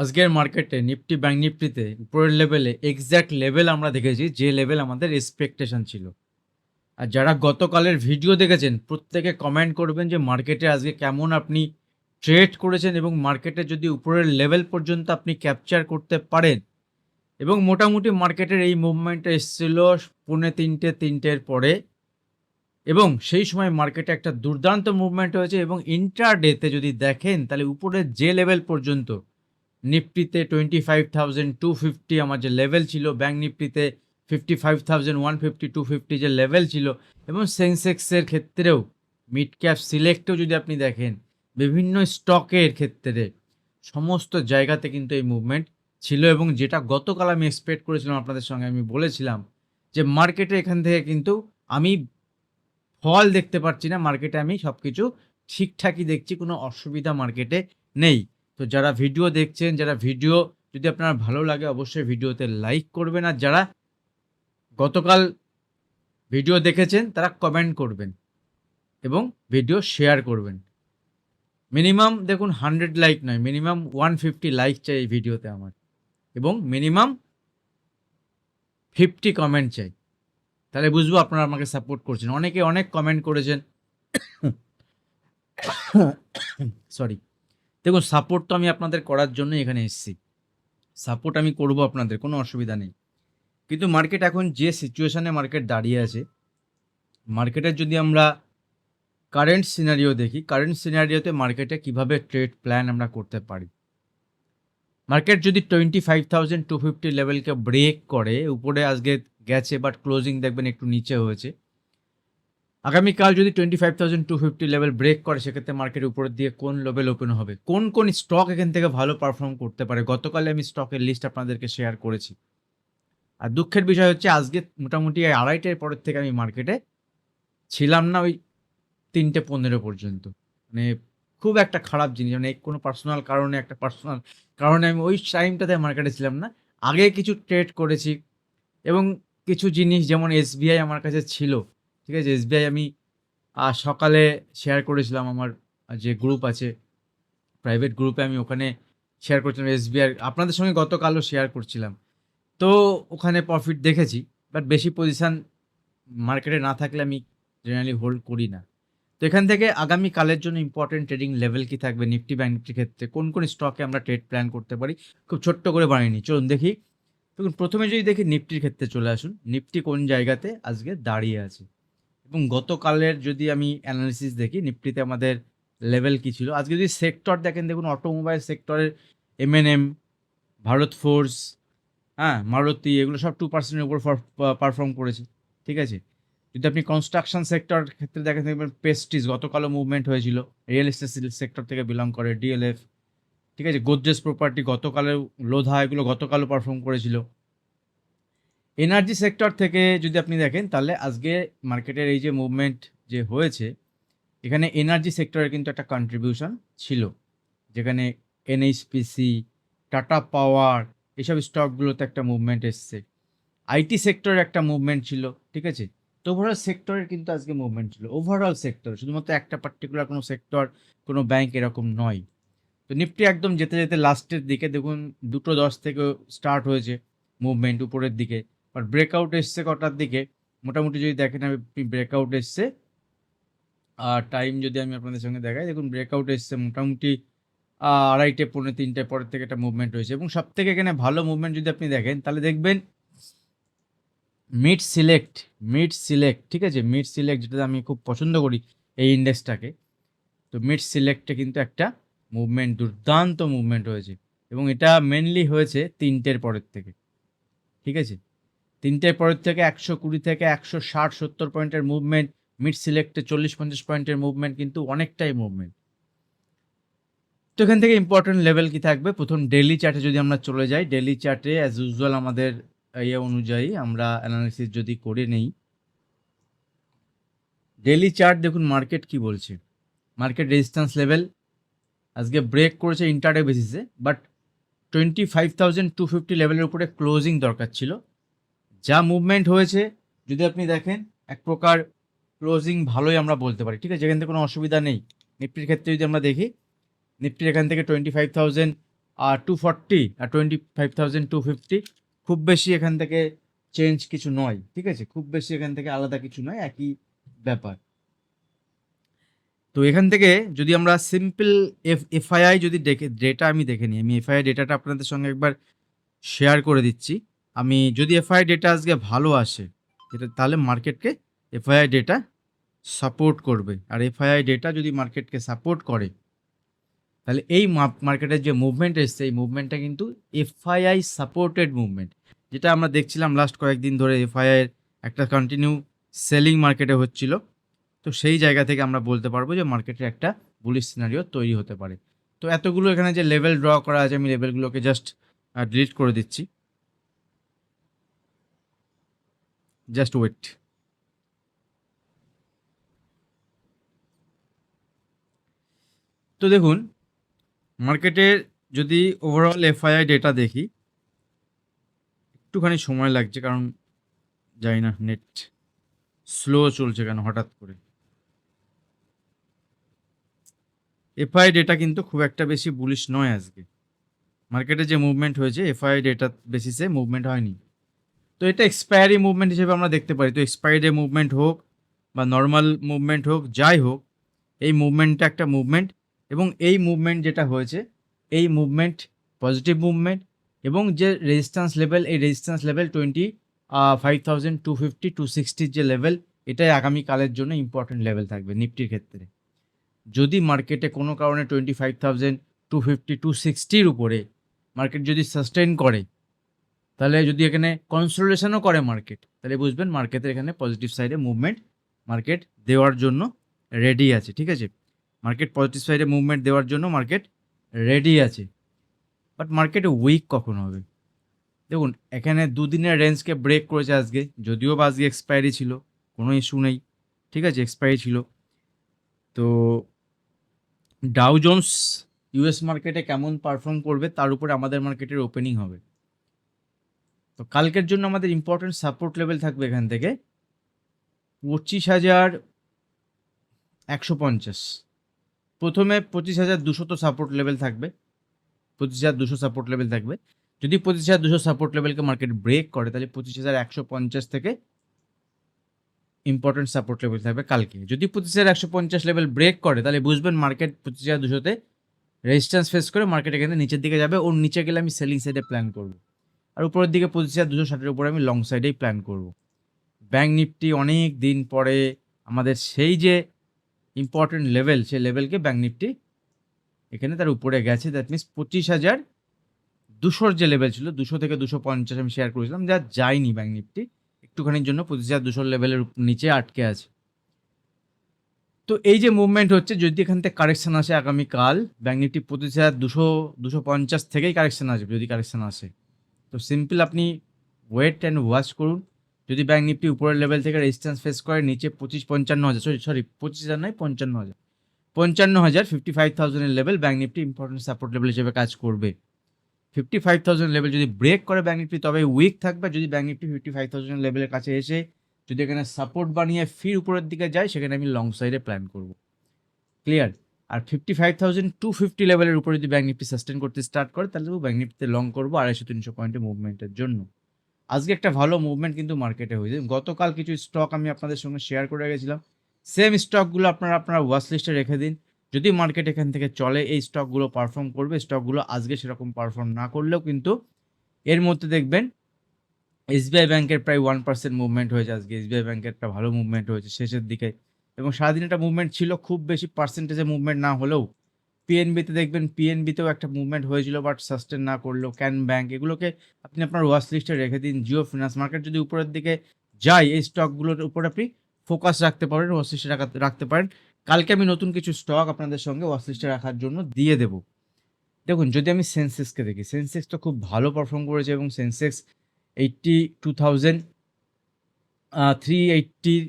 আজকের মার্কেটে Nifty, bank নিফটিতে উপরের লেভেলে এক্স্যাক্ট লেভেল আমরা দেখেছি, যে লেভেল আমাদের এক্সপেকটেশন ছিল। আর যারা গতকালের ভিডিও দেখেছেন, প্রত্যেকে কমেন্ট করবেন যে মার্কেটে আজকে কেমন আপনি ট্রেড করেছেন এবং মার্কেটে যদি উপরের লেভেল পর্যন্ত আপনি ক্যাপচার করতে পারেন। এবং মোটামুটি মার্কেটের এই মুভমেন্টটা এসেছিল পৌনে তিনটে, তিনটের পরে। এবং সেই সময় মার্কেটে একটা দুর্দান্ত মুভমেন্ট হয়েছে এবং ইন্টারডেতে যদি দেখেন, তাহলে উপরের যে লেভেল পর্যন্ত নিফটিতে twenty five thousand two fifty আমার যে লেভেল ছিল bank নিফটিতে fifty five thousand one fifty two fifty যে লেভেল ছিল, এবং সেন্সেক্সের ক্ষেত্রেও মিড ক্যাপ সিলেক্টেও যদি আপনি দেখেন, বিভিন্ন স্টকের ক্ষেত্রে সমস্ত জায়গাতে কিন্তু এই মুভমেন্ট ছিল এবং যেটা গতকাল আমি এক্সপেক্ট করেছিলাম আপনাদের সঙ্গে, আমি বলেছিলাম যে মার্কেটে এখান থেকে কিন্তু আমি ফল দেখতে পাচ্ছি না মার্কেটে আমি সব কিছু ঠিকঠাকই দেখছি, কোনো অসুবিধা মার্কেটে নেই। তো যারা ভিডিও দেখছেন, যারা ভিডিও যদি আপনার ভালো লাগে, অবশ্যই ভিডিওতে লাইক করবেন। আর যারা গতকাল ভিডিও দেখেছেন, তারা কমেন্ট করবেন এবং ভিডিও শেয়ার করবেন। মিনিমাম দেখুন হান্ড্রেড লাইক নয় মিনিমাম ওয়ান ফিফটি লাইক চাই এই ভিডিওতে আমার। এবং মিনিমাম ফিফটি কমেন্ট চাই। তাহলে বুঝব আপনারা আমাকে সাপোর্ট করছেন। অনেকে অনেক কমেন্ট করেছেন। সরি দেখুন সাপোর্ট তো আমি আপনাদের করার জন্য এখানে এসেছি। সাপোর্ট আমি করব আপনাদের, কোনো অসুবিধা নেই। কিন্তু মার্কেট এখন যে সিচুয়েশানে মার্কেট দাঁড়িয়ে আছে মার্কেটের যদি আমরা কারেন্ট সিনারিও দেখি কারেন্ট সিনারিওতে মার্কেটে কীভাবে ট্রেড প্ল্যান আমরা করতে পারি? মার্কেট যদি twenty five thousand two fifty লেভেলকে break করে, উপরে আজকে গেছে বাট ক্লোজিং দেখবেন একটু নিচে হয়েছে আগামীকাল যদি twenty five thousand two fifty level break করে, সেক্ষেত্রে মার্কেট উপরের দিয়ে কোন লেভেল ওপেন হবে? কোন কোন স্টক এখান থেকে ভালো পারফর্ম করতে পারে? গতকালে আমি স্টকের লিস্ট আপনাদেরকে শেয়ার করেছি। আর দুঃখের বিষয় হচ্ছে, আজকে মোটামুটি আড়াইটার পরের থেকে আমি মার্কেটে ছিলাম না ওই তিনটে পনেরো পর্যন্ত। মানে খুব একটা খারাপ জিনিস। মানে কোনো পার্সোনাল কারণে, একটা পার্সোনাল কারণে আমি ওই টাইমটাতে মার্কেটে ছিলাম না। আগে কিছু ট্রেড করেছি এবং কিছু জিনিস যেমন এসবিআই আমার কাছে ছিল ঠিক আছে? এসবিআই আমি সকালে শেয়ার করেছিলাম আমার যে গ্রুপ আছে প্রাইভেট গ্রুপে আমি ওখানে শেয়ার করছিলাম এসবিআই আপনাদের সঙ্গে গতকালও শেয়ার করছিলাম। তো ওখানে প্রফিট দেখেছি বাট বেশি পজিশান মার্কেটে না থাকলে আমি জেনারেলি হোল্ড করি না। তো এখান থেকে আগামী কালের জন্য ইম্পর্টেন্ট ট্রেডিং লেভেল কি থাকবে নিফটি ব্যাংক নিফটির ক্ষেত্রে, কোন কোন স্টকে আমরা ট্রেড প্ল্যান করতে পারি, খুব ছোট্ট করে বানিয়ে নিই। চলুন দেখি। দেখুন, প্রথমে যদি দেখি নিফটির ক্ষেত্রে চলে আসুন। নিফটি কোন জায়গাতে আজকে দাঁড়িয়ে আছে? এবং গতকালের যদি আমি অ্যানালিসিস দেখি, নিফটিতে আমাদের লেভেল কী ছিল? আজকে যদি সেক্টর দেখেন, দেখুন অটোমোবাইল সেক্টরের এমএনএম ভারত ফোর্স হ্যাঁ মারুতি, এগুলো সব টু পার্সেন্টের উপর পারফর্ম করেছে, ঠিক আছে? যদি আপনি কনস্ট্রাকশন সেক্টর ক্ষেত্রে দেখেন, দেখবেন পেস্টিস গতকালও মুভমেন্ট হয়েছিল। রিয়েল এস্টেট সেক্টর থেকে বিলং করে ডিএলএফ ঠিক আছে? গোদরেজ প্রপার্টি গতকালের লোধা এগুলো গতকালও পারফর্ম করেছিল। এনার্জি সেক্টর থেকে যদি আপনি দেখেন, তাহলে আজকে মার্কেটের এই যে মুভমেন্ট যে হয়েছে, এখানে এনার্জি সেক্টরের কিন্তু একটা কন্ট্রিবিউশন ছিল। যেখানে এনএইচপিসি টাটা পাওয়ার এসব স্টকগুলোতে একটা মুভমেন্ট এসছে। আইটি সেক্টরের একটা মুভমেন্ট ছিল, ঠিক আছে? তো ওভারঅল সেক্টরের কিন্তু আজকে মুভমেন্ট ছিল। ওভারঅল সেক্টর শুধুমাত্র একটা পার্টিকুলার কোনো সেক্টর কোনো ব্যাংক এরকম নয়। তো নিফটি একদম যেতে যেতে লাস্টের দিকে দেখুন, দুটো দশ থেকে স্টার্ট হয়েছে মুভমেন্ট উপরের দিকে। বাট ব্রেকআউট এসছে কটার দিকে? মোটামুটি যদি দেখেন আপনি ব্রেকআউট এসছে। আর টাইম যদি আমি আপনাদের সঙ্গে দেখাই, দেখুন ব্রেকআউট এসছে মোটামুটি আড়াইটে, পৌনে তিনটে, পরের থেকে একটা মুভমেন্ট হয়েছে। এবং সব থেকে এখানে ভালো মুভমেন্ট যদি আপনি দেখেন, তাহলে দেখবেন মিড সিলেক্ট মিড সিলেক্ট ঠিক আছে? মিড সিলেক্ট যেটা আমি খুব পছন্দ করি এই ইন্ডেক্সটাকে তো মিড সিলেক্টে কিন্তু একটা মুভমেন্ট দুর্দান্ত মুভমেন্ট হয়েছে। এবং এটা মেনলি হয়েছে তিনটের পরের থেকে, ঠিক আছে? তিনটের পরের থেকে একশো কুড়ি থেকে একশো ষাট, সত্তর পয়েন্টের মুভমেন্ট মিড সিলেক্টে চল্লিশ পঞ্চাশ পয়েন্টের মুভমেন্ট কিন্তু অনেকটাই মুভমেন্ট তো এখান থেকে ইম্পর্টেন্ট লেভেল কি থাকবে? প্রথম ডেলি চার্টে যদি আমরা চলে যাই ডেলি চার্টে অ্যাজ ইউজুয়াল আমাদের ইয়ে অনুযায়ী আমরা অ্যানালিসিস যদি করে নেই ডেলি চার্ট দেখুন মার্কেট কি বলছে। মার্কেট রেজিস্ট্যান্স লেভেল আজকে ব্রেক করেছে ইন্টারডে বেসিসে but twenty five thousand two fifty লেভেলের উপরে ক্লোজিং দরকার ছিল। যা মুভমেন্ট হয়েছে, যদি আপনি দেখেন, এক প্রকার ক্লোজিং ভালোই আমরা বলতে পারি। ঠিক আছে এখান থেকে কোনো অসুবিধা নেই। নিফটির ক্ষেত্রে যদি আমরা দেখি, নিফটির এখান থেকে টোয়েন্টি ফাইভ থাউজেন্ড আর টু ফর্টি আর twenty five thousand two fifty খুব বেশি এখান থেকে চেঞ্জ কিছু নয়। ঠিক আছে, খুব বেশি এখান থেকে আলাদা কিছু নয়, একই ব্যাপার। তো এখান থেকে যদি আমরা সিম্পল এফ এফআইআই যদি দেখে ডেটা আমি দেখে নিই, আমি এফআইআই ডেটাটা আপনাদের সঙ্গে একবার শেয়ার করে দিচ্ছি। আমি যদি এফআইআই ডেটা আজকে ভালো আসে, এটা তাহলে মার্কেটকে এফআইআই ডেটা সাপোর্ট করবে। আর এফআইআই ডেটা যদি মার্কেটকে সাপোর্ট করে, তাহলে এই মার্কেটের যে মুভমেন্ট এসছে, এই মুভমেন্টটা কিন্তু এফআইআই সাপোর্টেড মুভমেন্ট যেটা আমরা দেখছিলাম লাস্ট কয়েকদিন ধরে এফআইআই একটা কন্টিনিউ সেলিং মার্কেটে হচ্ছিল। তো সেই জায়গা থেকে আমরা বলতে পারব যে মার্কেটের একটা বুলিশ সিনারিও তৈরি হতে পারে। তো এতগুলো এখানে যে লেভেল ড্র করা আছে, আমি লেভেলগুলোকে জাস্ট ডিলিট করে দিচ্ছি। জাস্ট ওয়েট তো দেখুন মার্কেটের যদি ওভারঅল এফআইআই ডেটা দেখি, একটুখানি সময় লাগছে কারণ জানি না নেট স্লো চলছে কেন হঠাৎ করে। এফআই ডেটা কিন্তু খুব একটা বেশি বুলিশ নয় আজকে। মার্কেটে যে মুভমেন্ট হয়েছে এফআই ডেটা বেসিসে মুভমেন্ট হয়নি। তো এটা এক্সপায়ারি মুভমেন্ট হিসেবে আমরা দেখতে পারি। তো এক্সপায়ারি মুভমেন্ট হোক বা নর্মাল মুভমেন্ট হোক, যাই হোক, এই মুভমেন্টটা একটা মুভমেন্ট এবং এই মুভমেন্ট যেটা হয়েছে, এই মুভমেন্ট পজিটিভ মুভমেন্ট এবং যে রেজিস্ট্যান্স লেভেল এই resistance level twenty five thousand two fifty to সিক্সটির যে লেভেল এটাই আগামীকালের জন্য ইম্পর্টেন্ট লেভেল থাকবে নিফটির ক্ষেত্রে। যদি মার্কেটে কোনো কারণে twenty five thousand two fifty to সিক্সটির উপরে মার্কেট যদি সাস্টেন করে তাহলে যদি এখানে কনসোলেশনও করে মার্কেট তাহলে বুঝবেন মার্কেটের এখানে পজিটিভ সাইডে মুভমেন্ট মার্কেট দেওয়ার জন্য রেডি আছে, ঠিক আছে? মার্কেট পজিটিভ সাইডে মুভমেন্ট দেওয়ার জন্য মার্কেট রেডি আছে। বাট মার্কেটে উইক কখন হবে? দেখুন, এখানে দুদিনের রেঞ্জকে ব্রেক করেছে আজকে, যদিও বা আজকে এক্সপায়ারি ছিল, কোনো ইস্যু নেই, ঠিক আছে? এক্সপায়ারি ছিল। তো ডাউ জোন্স ইউএস মার্কেটে কেমন পারফর্ম করবে, তার উপরে আমাদের মার্কেটের ওপেনিং হবে। তো কালকের জন্য আমাদের ইম্পর্টেন্ট সাপোর্ট লেভেল থাকবে এখান থেকে পঁচিশ হাজার একশো পঞ্চাশ। প্রথমে পঁচিশ হাজার দুশো তো সাপোর্ট লেভেল থাকবে। পঁচিশ হাজার দুশো সাপোর্ট লেভেল থাকবে। যদি পঁচিশ হাজার দুশো সাপোর্ট লেভেলকে মার্কেট ব্রেক করে, তাহলে পঁচিশ হাজার একশো পঞ্চাশ থেকে ইম্পর্টেন্ট সাপোর্ট লেভেল থাকবে কালকে। যদি পঁচিশ হাজার একশো পঞ্চাশ লেভেল ব্রেক করে, তাহলে বুঝবেন মার্কেট পঁচিশ হাজার দুশোতে রেজিস্ট্যান্স ফেস করে মার্কেট এখানে নিচের দিকে যাবে। ওর নিচে গেলে আমি সেলিং সাইডে প্ল্যান করব। আর উপরের দিকে পঁচিশ হাজার দুশো ষাটের উপরে আমি লং সাইডেই প্ল্যান করব। ব্যাঙ্ক নিফটি অনেক দিন পরে আমাদের সেই যে ইম্পর্টেন্ট লেভেল সেই লেভেলকে ব্যাঙ্ক নিফটি এখানে তার উপরে গেছে। দ্যাট মিনস পঁচিশ হাজার দুশোর যে লেভেল ছিল, দুশো থেকে দুশো পঞ্চাশ আমি শেয়ার করেছিলাম, যা যায়নি ব্যাঙ্ক নিফটি একটুখানির জন্য পঁচিশ হাজার দুশোর লেভেলের নিচে আটকে আছে। তো এই যে মুভমেন্ট হচ্ছে, যদি এখান থেকে কারেকশান আসে আগামীকাল ব্যাঙ্ক নিফটি পঁচিশ হাজার দুশো দুশো পঞ্চাশ থেকেই কারেকশন আসবে, যদি কারেকশান আসে। তো সিম্পল আপনি ওয়েট অ্যান্ড ওয়াচ করুন। যদি ব্যাঙ্ক নিফটি উপরের লেভেল থেকে রেজিস্ট্যান্স ফেস করে, নিচে পঁচিশ পঞ্চান্ন হাজার সরি সরি পঁচিশ হাজার নয়, পঞ্চান্ন হাজার। পঞ্চান্ন হাজার fifty five থাউজেন্ডের level bank Nifty important support level হিসেবে কাজ করবে। ফিফটি ফাইভ থাউজেন্ড লেভেল যদি ব্রেক করে ব্যাঙ্ক নিফটি তবে উইক থাকবে। যদি bank Nifty fifty five thousand লেভেলের কাছে এসে যদি এখানে সাপোর্ট বানিয়ে ফির উপরের দিকে যায়, সেখানে আমি লং সাইডে প্ল্যান করব। ক্লিয়ার আর fifty five thousand two fifty লেভেলের উপরে যদি ব্যাঙ্ক নিফটি সাস্টেন করতে স্টার্ট করে, তাহলে ব্যাঙ্ক নিফটিতে লং করব আড়াইশো, তিনশো পয়েন্টের মুভমেন্টের জন্য। আজকে একটা ভালো মুভমেন্ট কিন্তু মার্কেটে হয়েছে। গতকাল কিছু স্টক আমি আপনাদের সঙ্গে শেয়ার করে গেছিলাম সেম স্টকগুলো আপনারা আপনারা ওয়াচ লিস্টে রেখে দিন। যদি মার্কেট এখান থেকে চলে, এই স্টকগুলো পারফর্ম করবে স্টকগুলো আজকে সেরকম পারফর্ম না করলেও কিন্তু এর মধ্যে দেখবেন এসবিআই ব্যাংকের প্রায় ওয়ান পার্সেন্ট মুভমেন্ট হয়েছে আজকে। এসবিআই ব্যাংকের একটা ভালো মুভমেন্ট হয়েছে শেষের দিকে। এবং সারাদিন একটা মুভমেন্ট ছিল, খুব বেশি পার্সেন্টেজে মুভমেন্ট না হলেও পিএনবিতে দেখবেন পিএনবিতেও একটা মুভমেন্ট হয়েছিল বাট সাস্টেন না করলেও ক্যান ব্যাঙ্ক এগুলোকে আপনি আপনার ওয়াচ লিস্টে রেখে দিন। জিও ফিনান্স মার্কেট যদি উপরের দিকে যায়, এই স্টকগুলোর উপর আপনি ফোকাস রাখতে পারেন ওয়াচ লিস্টে রাখতে পারেন। কালকে আমি নতুন কিছু স্টক আপনাদের সঙ্গে ওয়াচ লিস্টে রাখার জন্য দিয়ে দেবো। দেখুন, যদি আমি সেন্সেক্সকে দেখি সেন্সেক্স তো খুব ভালো পারফর্ম করেছে এবং Sensex eighty two thousand three এইটটির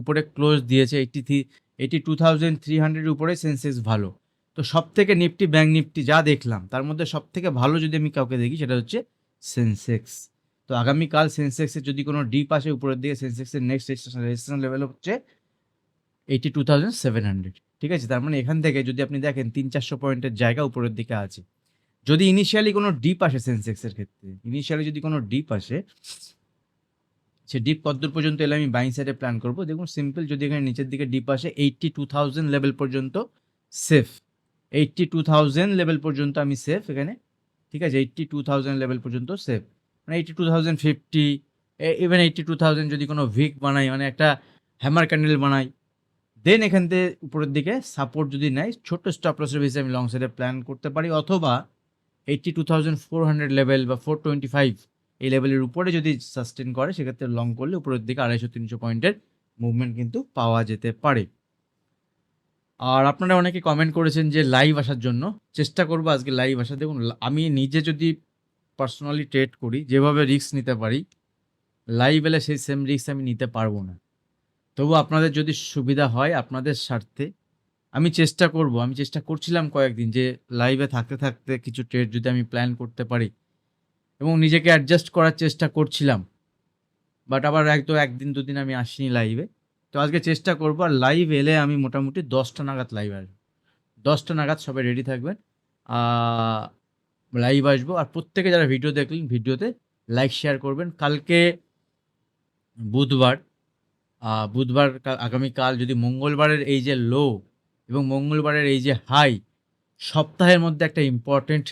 উপরে ক্লোজ দিয়েছে eighty three eighty two thousand three হান্ড্রেডের উপরে সেন্সেক্স ভালো। তো সব থেকে নিফটি ব্যাঙ্ক নিফটি যা দেখলাম, তার মধ্যে সব থেকে ভালো যদি আমি কাউকে দেখি সেটা হচ্ছে সেন্সেক্স তো আগামীকাল সেন্সেক্সের যদি কোনো ডিপ আসে উপরের দিকে সেন্সেক্সের নেক্সট রেজিস্ট্রেশন রেজিস্ট্রেশন লেভেল হচ্ছে eighty two thousand seven hundred ঠিক আছে? তার মানে এখান থেকে যদি আপনি দেখেন তিন চারশো পয়েন্টের জায়গা উপরের দিকে আছে। যদি ইনিশিয়ালি কোনো ডিপ আসে সেন্সেক্সের ক্ষেত্রে ইনিশিয়ালি যদি কোনো ডিপ আসে সে ডিপ কতদূর পর্যন্ত এলে আমি বাইং সাইডে প্ল্যান করব? দেখুন সিম্পল যদি এখানে নিচের দিকে ডিপ আসে এইট্টি টু থাউজেন্ড লেভেল পর্যন্ত safe eighty two thousand level পর্যন্ত আমি সেফ এখানে, ঠিক আছে? এইটটি টু থাউজেন্ড লেভেল পর্যন্ত সেফ মানে eighty two thousand fifty even eighty two thousand যদি কোনো ভিক বানাই মানে একটা হ্যামার ক্যান্ডেল বানাই দেন এখান থেকে উপরের দিকে সাপোর্ট যদি নেয়, ছোট্ট স্টপ লসের বেসে আমি লং সাইডে প্ল্যান করতে পারি, অথবা eighty two thousand four hundred level বা ফোর টোয়েন্টি ফাইভ এই লেভেলের উপরে যদি সাস্টেন করে, সেক্ষেত্রে লং করলে উপরের দিকে আড়াইশো, তিনশো পয়েন্টের মুভমেন্ট কিন্তু পাওয়া যেতে পারে। আর আপনারা অনেকে কমেন্ট করেছেন যে লাইভ আসার জন্য। চেষ্টা করব আজকে লাইভ আসা দেখুন আমি নিজে যদি পার্সোনালি ট্রেড করি, যেভাবে রিস্ক নিতে পারি লাইভ এলে সেই সেম রিস্ক আমি নিতে পারব না। তবু আপনাদের যদি সুবিধা হয়, আপনাদের স্বার্থে, আমি চেষ্টা করব। আমি চেষ্টা করছিলাম কয়েকদিন যে লাইভে থাকতে থাকতে কিছু ট্রেড যদি আমি প্ল্যান করতে পারি এবং নিজেকে অ্যাডজাস্ট করার চেষ্টা করছিলাম। বাট আবার এক একদিন দুদিন আমি আসিনি লাইভে তো আজকে চেষ্টা করব, আর লাইভ এলে আমি মোটামুটি দশটা নাগাদ লাইভ আসব। দশটা নাগাদ সবাই রেডি থাকবেন। লাইভ আসব। আর প্রত্যেকে যারা ভিডিও দেখলেন ভিডিওতে লাইক শেয়ার করবেন। কালকে বুধবার বুধবার আগামীকাল যদি মঙ্গলবারের এই যে লো এবং মঙ্গলবারের এই যে হাই সপ্তাহের মধ্যে একটা ইম্পর্টেন্ট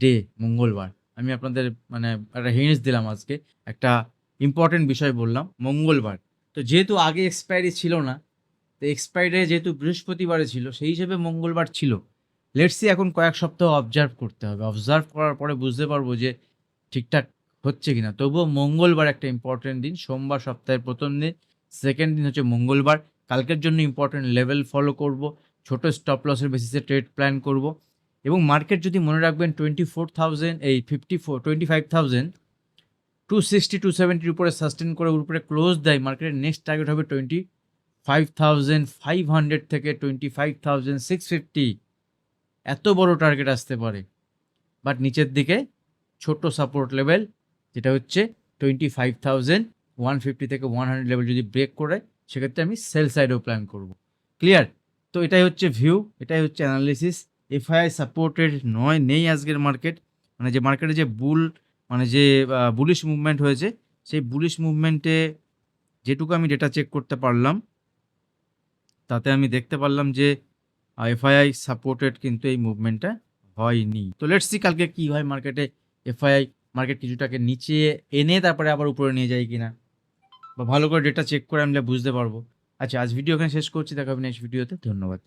ডে মঙ্গলবার। আমি আপনাদের মানে একটা হিন্টস দিলাম আজকে। একটা ইম্পর্টেন্ট বিষয় বললাম, মঙ্গলবার। তো যেহেতু আগে এক্সপায়ারি ছিল না, তো এক্সপায়ারি যেহেতু বৃহস্পতিবারে ছিল, সেই হিসেবে মঙ্গলবার ছিল। লেটসি এখন কয়েক সপ্তাহ অবজার্ভ করতে হবে। অবজার্ভ করার পরে বুঝতে পারব যে ঠিকঠাক হচ্ছে কিনা। তবুও মঙ্গলবার একটা ইম্পর্টেন্ট দিন। সোমবার সপ্তাহের প্রথম দিন সেকেন্ড দিন হচ্ছে মঙ্গলবার। কালকের জন্য ইম্পর্টেন্ট লেভেল ফলো করব। ছোট স্টপ লসের বেসিসে ট্রেড প্ল্যান করব। এবং মার্কেট যদি মনে রাখবেন টোয়েন্টি ফোর থাউজেন্ড এই fifty four twenty five thousand two sixty two সেভেন্টির উপরে সাস্টেন করে, উপরে ক্লোজ দেয়, মার্কেটের নেক্সট টার্গেট হবে twenty five thousand five hundred থেকে twenty five thousand six fifty এত বড় টার্গেট আসতে পারে। বাট নিচের দিকে ছোট সাপোর্ট লেভেল যেটা হচ্ছে twenty five thousand one fifty থেকে ওয়ান হান্ড্রেড লেভেল যদি ব্রেক করে, সেক্ষেত্রে আমি সেল সাইডেও প্ল্যান করব। ক্লিয়ার তো এটাই হচ্ছে ভিউ এটাই হচ্ছে অ্যানালিসিস এফআইআই সাপোর্টেড নয়, নেই আজকের মার্কেট মানে যে মার্কেটে যে বুল মানে যে বুলিশ মুভমেন্ট হয়েছে, সেই বুলিশ মুভমেন্টে যেটুকু আমি ডেটা চেক করতে পারলাম, তাতে আমি দেখতে পারলাম যে এফআইআই সাপোর্টেড কিন্তু এই মুভমেন্টটা হয়নি। তো লেটস কালকে কি হয় মার্কেটে এফআইআই মার্কেট কিছুটাকে নিচে এনে তারপরে আবার উপরে নিয়ে যায় কিনা। বা ভালো করে ডেটা চেক করে আমি বুঝতে পারব। আচ্ছা আজ ভিডিও এখানে শেষ করছি, দেখা নেক্সট ভিডিওতে ধন্যবাদ।